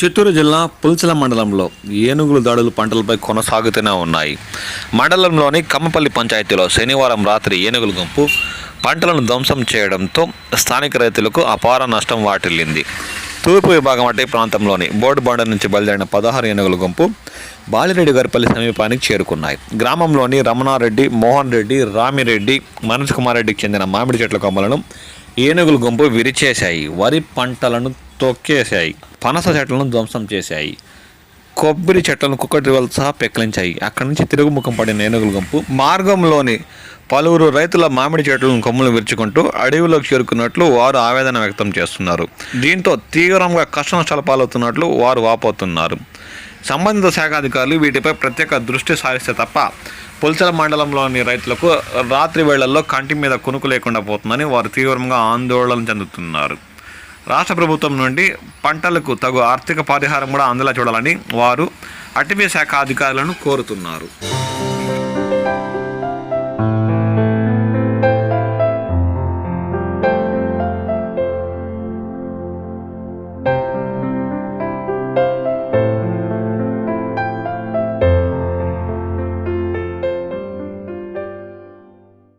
చిత్తూరు జిల్లా పుల్చల మండలంలో ఏనుగుల దాడులు పంటలపై కొనసాగుతూనే ఉన్నాయి. మండలంలోని కమ్మపల్లి పంచాయతీలో శనివారం రాత్రి ఏనుగుల గుంపు పంటలను ధ్వంసం చేయడంతో స్థానిక రైతులకు అపార నష్టం వాటిల్లింది. తూర్పు విభాగం అటవీ ప్రాంతంలోని బోర్డు బండ నుంచి బయలుదేరిన పదహారు ఏనుగుల గుంపు బాలిరెడ్డి గారిపల్లి సమీపానికి చేరుకున్నాయి. గ్రామంలోని రమణారెడ్డి మోహన్ రెడ్డి రామిరెడ్డి మనోజ్ కుమార్ రెడ్డికి చెందిన మామిడి చెట్ల కొమ్మలను ఏనుగుల గుంపు విరిచేశాయి. వరి పంటలను తొక్కేశాయి. పనస చెట్లను ధ్వంసం చేశాయి. కొబ్బరి చెట్లను కుక్కటి వల్ల సహా పెక్కలించాయి అక్కడి నుంచి తిరుగుముఖం పడిన ఏనుగుల గుంపు. మార్గంలోని పలువురు రైతుల మామిడి చెట్లను కొమ్ములు విరుచుకుంటూ అడవిలోకి చేరుకున్నట్లు వారు ఆవేదన వ్యక్తం చేస్తున్నారు. దీంతో తీవ్రంగా కష్టంష్టాల పాలవుతున్నట్లు వారు వాపోతున్నారు. సంబంధిత శాఖ అధికారులు వీటిపై ప్రత్యేక దృష్టి సారిస్తే తప్ప పులిచల మండలంలోని రైతులకు రాత్రి వేళల్లో కంటి మీద కునుకు లేకుండా పోతుందని వారు తీవ్రంగా ఆందోళన చెందుతున్నారు. రాష్ట్ర ప్రభుత్వం నుండి పంటలకు తగు ఆర్థిక పరిహారం కూడా అందేలా చూడాలని వారు అటవీ శాఖ అధికారులను కోరుతున్నారు.